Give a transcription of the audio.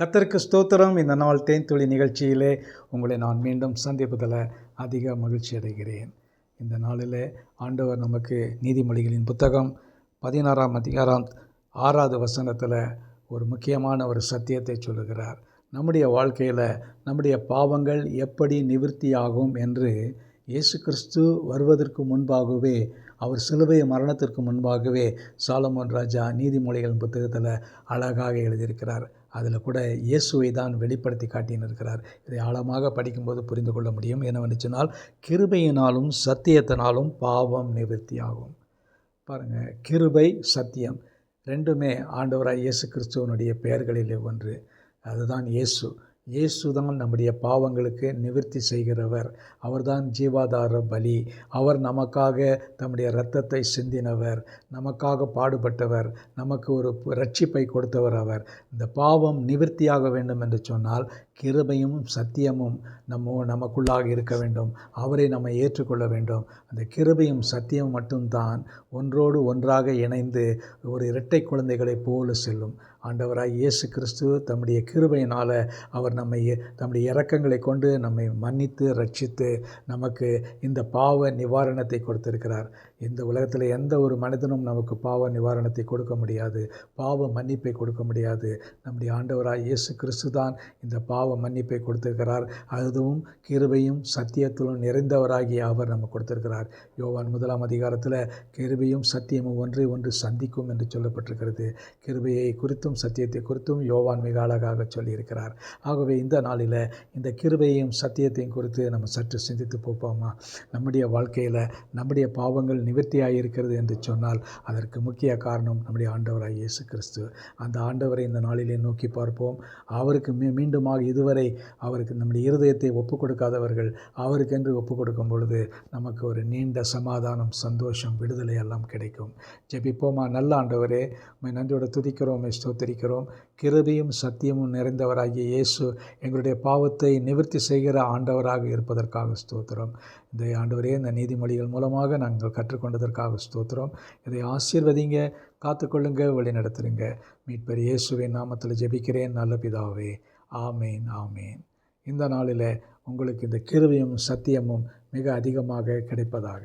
கத்தருக்கு ஸ்தோத்திரம். இந்த நாள் தேன்துளி நிகழ்ச்சியிலே உங்களை நான் மீண்டும் சந்திப்பதில் அதிக மகிழ்ச்சி அடைகிறேன். இந்த நாளிலே ஆண்டவர் நமக்கு நீதிமொழிகளின் புத்தகம் பதினாறாம் அதிகாரம் ஆறாவது வசனத்தில் ஒரு முக்கியமான ஒரு சத்தியத்தை சொல்லுகிறார். நம்முடைய வாழ்க்கையில் நம்முடைய பாவங்கள் எப்படி நிவிர்த்தியாகும் என்று இயேசு கிறிஸ்து வருவதற்கு முன்பாகவே அவர் சிலுவை மரணத்திற்கு முன்பாகவே சாலமோன் ராஜா நீதிமொழிகள் புத்தகத்தில் அழகாக எழுதியிருக்கிறார். அதில் கூட இயேசுவை தான் வெளிப்படுத்தி காட்டியிருக்கிறார் இதை ஆழமாக படிக்கும்போது புரிந்து கொள்ள முடியும். என்னவென்று சொன்னால் கிருபையினாலும் சத்தியத்தினாலும் பாவம் நிவர்த்தியாகும். பாருங்கள் கிருபை சத்தியம் ரெண்டுமே ஆண்டவராக இயேசு கிறிஸ்துவனுடைய பெயர்களிலே ஒன்று. அதுதான் இயேசு. இயேசுதான் நம்முடைய பாவங்களுக்கு நிவர்த்தி செய்கிறவர். அவர்தான் ஜீவாதார பலி. அவர் நமக்காக தம்முடைய இரத்தத்தை சிந்தினவர். நமக்காக பாடுபட்டவர். நமக்கு ஒரு ரட்சிப்பை கொடுத்தவர் அவர். இந்த பாவம் நிவர்த்தியாக வேண்டும் என்று சொன்னால் கிருபையும் சத்தியமும் நம்ம நமக்குள்ளாக இருக்க வேண்டும். அவரை நம்ம ஏற்றுக்கொள்ள வேண்டும். அந்த கிருபையும் சத்தியம் மட்டும்தான் ஒன்றோடு ஒன்றாக இணைந்து ஒரு இரட்டை குழந்தைகளைப் போல செல்லும். ஆண்டவராக இயேசு கிறிஸ்து தம்முடைய கிருபையினால் அவர் நம்மை தம்முடைய இறக்கங்களை கொண்டு நம்மை மன்னித்து ரட்சித்து நமக்கு இந்த பாவ நிவாரணத்தை கொடுத்திருக்கிறார். இந்த உலகத்தில் எந்த ஒரு மனிதனும் நமக்கு பாவ நிவாரணத்தை கொடுக்க முடியாது. பாவ மன்னிப்பை கொடுக்க முடியாது. நம்முடைய ஆண்டவராக இயேசு கிறிஸ்து தான் இந்த பாவ மன்னிப்பை கொடுத்திருக்கிறார். அதுவும் கிருபையும் சத்தியத்திலும் நிறைந்தவராகிய அவர் நம்ம கொடுத்திருக்கிறார். யோவான் முதலாம் அதிகாரத்தில் கிருபையும் சத்தியமும் ஒன்றை ஒன்று சந்திக்கும் என்று சொல்லப்பட்டிருக்கிறது. கிருபையை குறித்தும் சத்தியத்தை குறித்தும் யோவான் மிக அழகாக சொல்லியிருக்கிறார். ஆகவே இந்த நாளில் இந்த கிருபையையும் சத்தியத்தையும் குறித்து நம்ம சற்று சிந்தித்து போப்போமா? நம்முடைய வாழ்க்கையில் நம்முடைய பாவங்கள் நிவர்த்தியாக இருக்கிறது என்று சொன்னால் அதற்கு முக்கிய காரணம் நம்முடைய ஆண்டவராக இயேசு கிறிஸ்து அந்த ஆண்டவரை இந்த நாளிலே நோக்கி பார்ப்போம். அவருக்கு மீ மீண்டுமாக இதுவரை அவருக்கு நம்முடைய இருதயத்தை ஒப்புக் கொடுக்காதவர்கள் அவருக்கென்று ஒப்புக் கொடுக்கும் பொழுது நமக்கு ஒரு நீண்ட சமாதானம் சந்தோஷம் விடுதலை எல்லாம் கிடைக்கும். ஜெபிப்போமா? நல்ல ஆண்டவரே உண்மை நன்றியோட துதிக்கிறோம் ஸ்தோத்தரிக்கிறோம். கிருபியும் சத்தியமும் நிறைந்தவராகிய இயேசு எங்களுடைய பாவத்தை நிவர்த்தி செய்கிற ஆண்டவராக இருப்பதற்காக ஸ்தோத்திரம். இந்த ஆண்டவரே இந்த நீதிமொழிகள் மூலமாக நாங்கள் கொண்டதற்காக ஸ்தோத்திரம். இதை ஆசீர்வதிங்க காத்துக்கொள்ளுங்க வழி நடத்துருங்க மீட்பர் இயேசுவின் நாமத்தில் ஜெபிக்கிறேன் நல்ல பிதாவே. ஆமேன் ஆமேன். இந்த நாளில் உங்களுக்கு இந்த கிருவியும் சத்தியமும் மிக அதிகமாக கிடைப்பதாக.